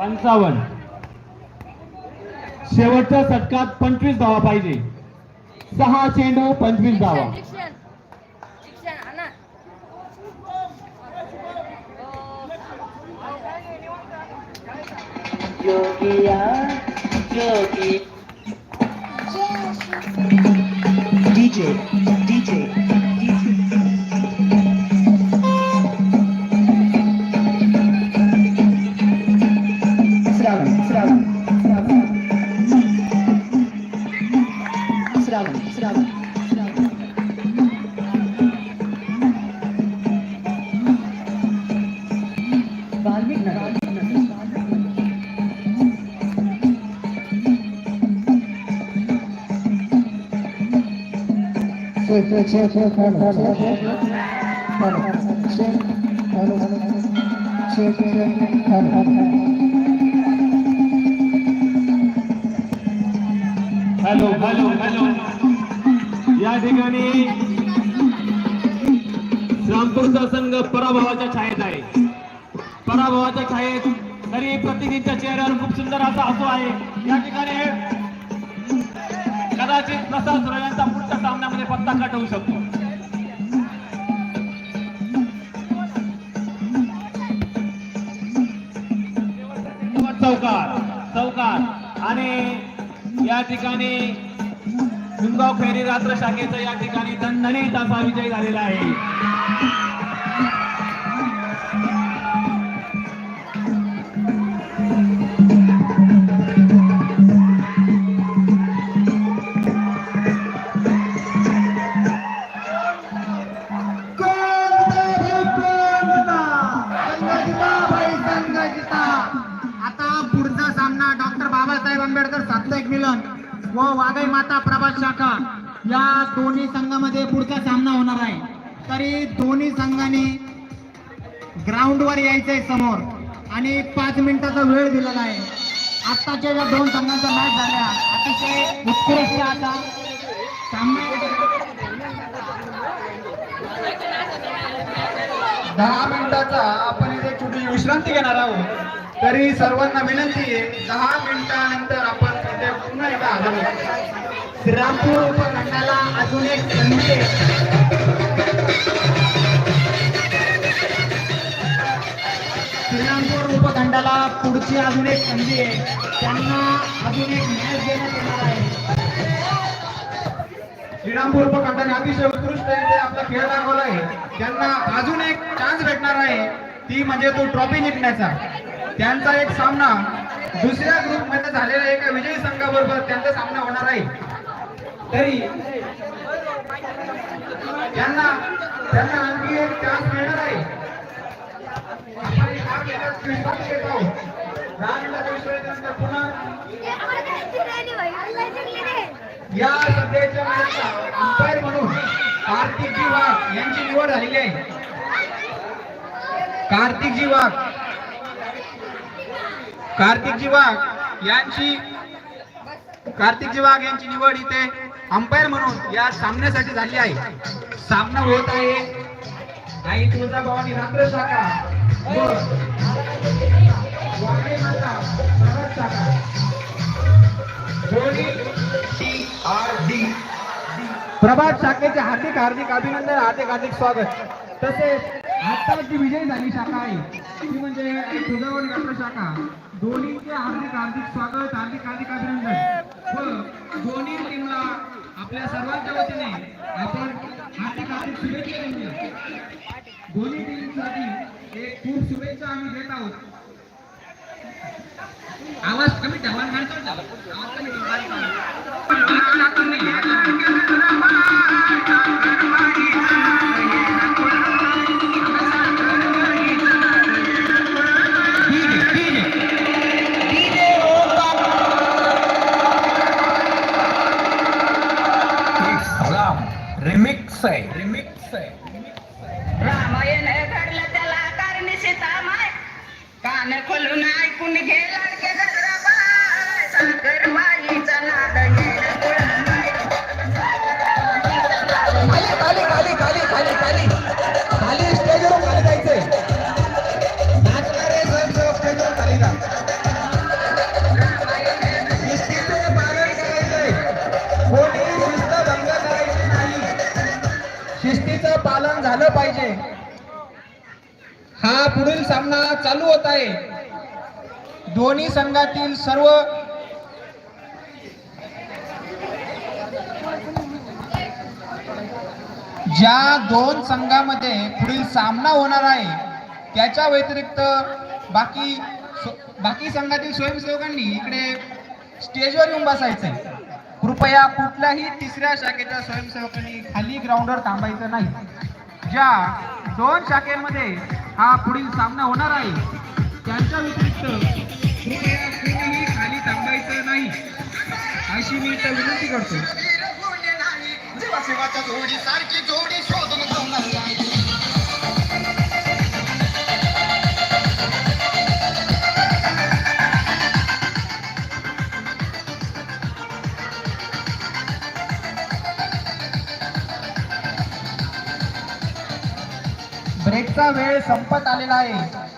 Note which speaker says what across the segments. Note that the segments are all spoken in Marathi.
Speaker 1: पंचावन्न. शेवटच्या षटकात पंचवीस धावा पाहिजे. सहा चेंडू पंचवीस धावा.
Speaker 2: DJ DJ
Speaker 1: hello hello hello. या ठिकाणी रामपूरचा संघ पराभवाच्या छायेत आहे. पराभवाच्या छायेत तरी प्रतिनिधीच्या चेहऱ्यावर खूप सुंदर असा हसू आहे. या ठिकाणी कदाचित प्रसाद यांचा पुढच्या सामन्यामध्ये पत्ता कट होऊ शकतो. चौकार चौकार आणि या ठिकाणी निमगाव फेरी रात्र शाखेचा या ठिकाणी दणदणीत असा विजय झालेला आहे.
Speaker 3: आता प्रभात शाखा या दोन्ही संघामध्ये पुढचा सामना होणार आहे. तरी दोन्ही संघाने ग्राउंडवर यायचंय समोर आणि पाच मिनिटाचा वेळ दिलेला आहे. आत्ताच्या ज्या दोन संघांच्या मॅच झाल्या. अतिशय उत्कृष्ट आता सामना.
Speaker 4: दहा मिनिटाचा आपण इथे छोटी विश्रांती घेणार आहोत? तरी सर्वांना विनंती आहे दहा मिनिटानंतर आपण इथे पुन्हा एकदा हजर होऊ.
Speaker 3: श्रीरामपूर उपखंडाला अजून एक संधी श्रीरामपूर उपखंडाला पुढची अजून एक संधी आहे. त्यांना अजून एक मॅच देण्यात येणार आहे.
Speaker 4: श्रीरामपूर उपखंडाने अतिशय उत्कृष्ट आपला खेळ दाखवला आहे. त्यांना अजून एक चान्स भेटणार आहे. ती म्हणजे तो ट्रॉफी जिंकण्याचा. त्यांचा एक सामना दुसऱ्या ग्रुपमध्ये झालेला एका विजयी संघाबरोबर त्यांचा सामना होणार आहे. तरी त्यांना त्यांना आणखी एक चान्स मिळणार आहे. या सध्याच्या मॅचचा अंपायर म्हणून कार्तिकजी वाघ यांची निवड झालेली आहे. कार्तिकजी वाघ. कार्तिकजी वाघ यांची कार्तिकजी वाघ यांची निवड इथे अंपायर म्हणून या सामन्यासाठी झाली आहे. सामना होत आहे. आई तुळजाभवानी रात्र शाखा वाघे माता शाखा प्रभात शाखेचे हार्दिक हार्दिक अभिनंदन हार्दिक हार्दिक स्वागत. तसेच आता जी विजयी झाली शाखा आहे. ती म्हणजे तुळजाभवानी रात्र शाखा दोन्हीचे हार्दिक हार्दिक स्वागत हार्दिक हार्दिक अभिनंदन. व दोन्ही टीमला आपल्या सर्वांच्या वतीने आपण हार्दिक हार्दिक शुभेच्छा देऊया. दोन्ही टीमसाठी एक खूप शुभेच्छा आम्ही देत आहोत. आवाज कमी ठेवा आवाज कमी
Speaker 5: रिमिक्स
Speaker 4: पुढील सामना चालू होत आहे. दोन्ही संघातील सर्व ज्या दोन संघामध्ये पुढील सामना होणार आहे त्याच्या व्यतिरिक्त बाकी बाकी संघातील स्वयंसेवकांनी इकडे स्टेजवर येऊन बसायचंय. कृपया कुठल्याही तिसऱ्या शाखेच्या स्वयंसेवकांनी खाली ग्राउंडवर थांबायचं नाही. ज्या दोन शाखेमध्ये हा पुढील सामना होणार आहे. त्यांच्या व्यतिरिक्त खाली थांबायचं नाही. अशी मी इथं विनंती करतो. वेळ संपत आलेला आहे.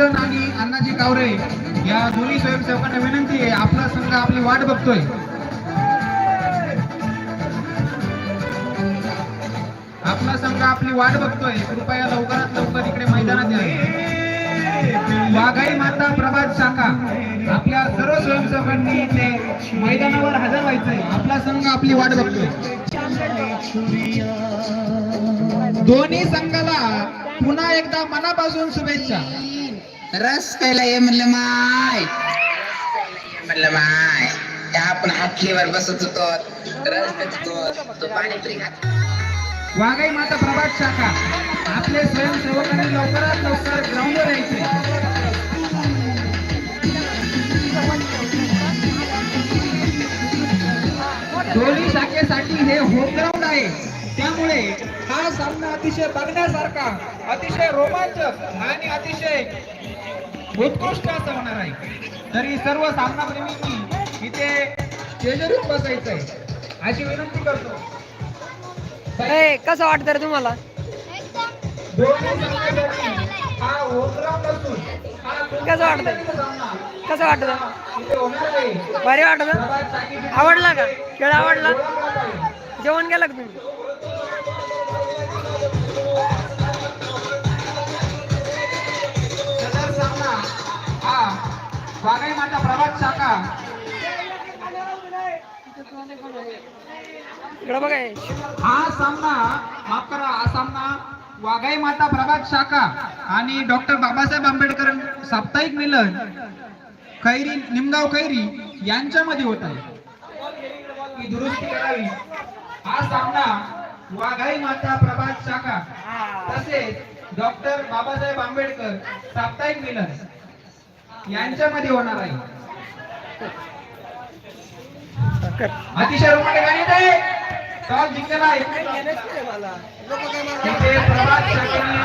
Speaker 4: बबनजी आणि अण्णाजी कावरे या दोन्ही स्वयंसेवकांना विनंती आहे आपला संघ आपली वाट बघतोय. आपला संघ आपली वाट बघतोय. कृपया लवकरात लवकर इकडे मैदानात या. वाघाई माता प्रभात शाखा आपल्या सर्व स्वयंसेवकांनी इथे मैदानावर हजर व्हायचंय. आपला संघ आपली वाट बघतोय. दोन्ही संघाला पुन्हा एकदा मनापासून शुभेच्छा.
Speaker 6: रस प्यायला ये म्हणलं माय. म्हणलं माय त्या आपण हाटलीवर बसत होतो. रस पेत होतो तो पाणीपुरी खात
Speaker 4: वाघाई माता प्रभात शाखा. आपले स्वयंसेवकांनी लवकरात लवकर ग्राउंडवर यायचे. दोन्ही शाखेसाठी हे होम ग्राउंड आहे. त्यामुळे हा सामना अतिशय बघण्यासारखा अतिशय रोमांचक आणि अतिशय उत्कृष्ट असा होणार आहे. तरी सर्व सामना प्रेमींनी इथे स्टेजवरून बसायचंय. अशी विनंती करतो.
Speaker 7: ए कसं वाटतं रे तुम्हाला? कसं वाटतंय?
Speaker 4: सामना
Speaker 7: कसं वाटतं
Speaker 4: आहे.
Speaker 7: भारी वाटत आवडला का? खेळ आवडला?
Speaker 4: आहे.
Speaker 7: जेवण केलं का तुम्ही? बघा हे.
Speaker 4: सामना माफ करा हा सामना वाघाई माता प्रभात शाखा आणि डॉक्टर बाबासाहेब आंबेडकर साप्ताहिक मिलन खैरी निमगाव खैरी यांच्यामध्ये होत आहे. दुरुस्ती करावी. हा सामना वाघाई माता प्रभात शाखा तसेच डॉक्टर बाबासाहेब आंबेडकर साप्ताहिक मिलन यांच्यामध्ये होणार आहे. अतिशय रोमांटिक आणि ते टॉस जिंकलेला आहे इथे प्रभात शाखेने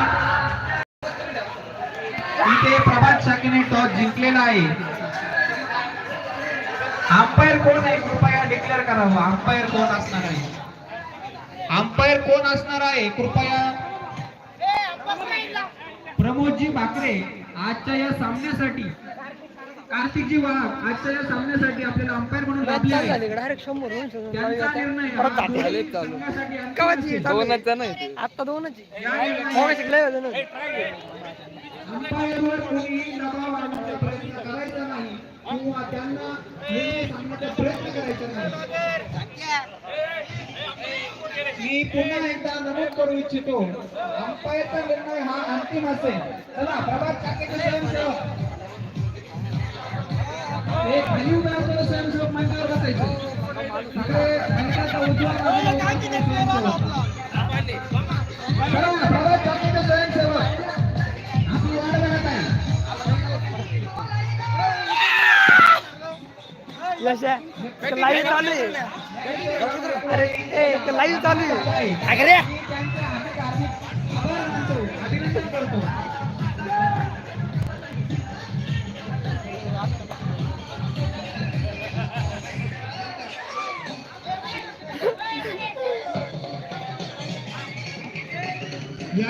Speaker 4: इथे प्रभात शाखेने टॉस जिंकलेला आहे. अंपायर कोण आहे? कृपया डिक्लेअर करावं अंपायर कोण असणार आहे? अंपायर कोण असणार आहे? कृपया प्रमोदजी भाकरे आजच्या या सामन्यासाठी कार्तिकजी वाघ आजच्या या सामन्यासाठी आपल्याला अंपायर म्हणून लाभले आहे.
Speaker 7: डायरेक्ट शंभर
Speaker 4: त्यांचा निर्णय हा
Speaker 7: परत जाते.
Speaker 4: दोन्ही संघासाठी अंतिम
Speaker 7: कवाची
Speaker 4: असेल.
Speaker 7: आता दोनच
Speaker 4: या निर्णयात
Speaker 7: मगाशी लय होतं ना.
Speaker 4: अंपायरवर कोणीही दबाव आणण्याचा प्रयत्न करायचा नाही किंवा त्यांना निर्णय सांगण्याचा प्रयत्न करायचा नाही. मी पुन्हा एकदा नमूद करू इच्छितो. अंपायरचा निर्णय हा अंतिम असेल. चला प्रभात स्वयंसेवक हे खाली उभे असलेले स्वयंसेवक बसायचे. स्वयंसेवक चला, आपली बघत आहे.
Speaker 7: यशा लाईव्ह चालू आहे. अरे लाईव्ह चालू आहे.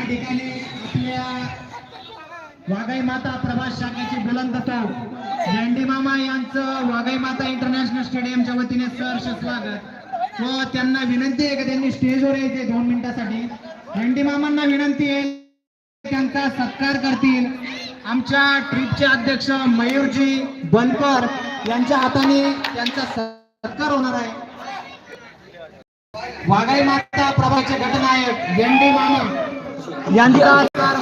Speaker 3: ठिकाणी आपल्या वाघाई माता प्रभास शाखेचे बुलंद तोफ. झेंडी मामा यांचं वाघाई माता इंटरनॅशनल स्टेडियमच्या वतीने सहर्ष स्वागत. व त्यांना विनंती आहे की त्यांनी स्टेजवर यायचे दोन मिनिटासाठी? झेंडी मामांना विनंती आहे त्यांचा सत्कार करतील. आमच्या ट्रीपचे अध्यक्ष मयूरजी बनकर यांच्या हाताने त्यांचा सत्कार होणार आहे. वाघाई माता प्रभाचे घटनायक झेंडी मामा. यांचा सत्कार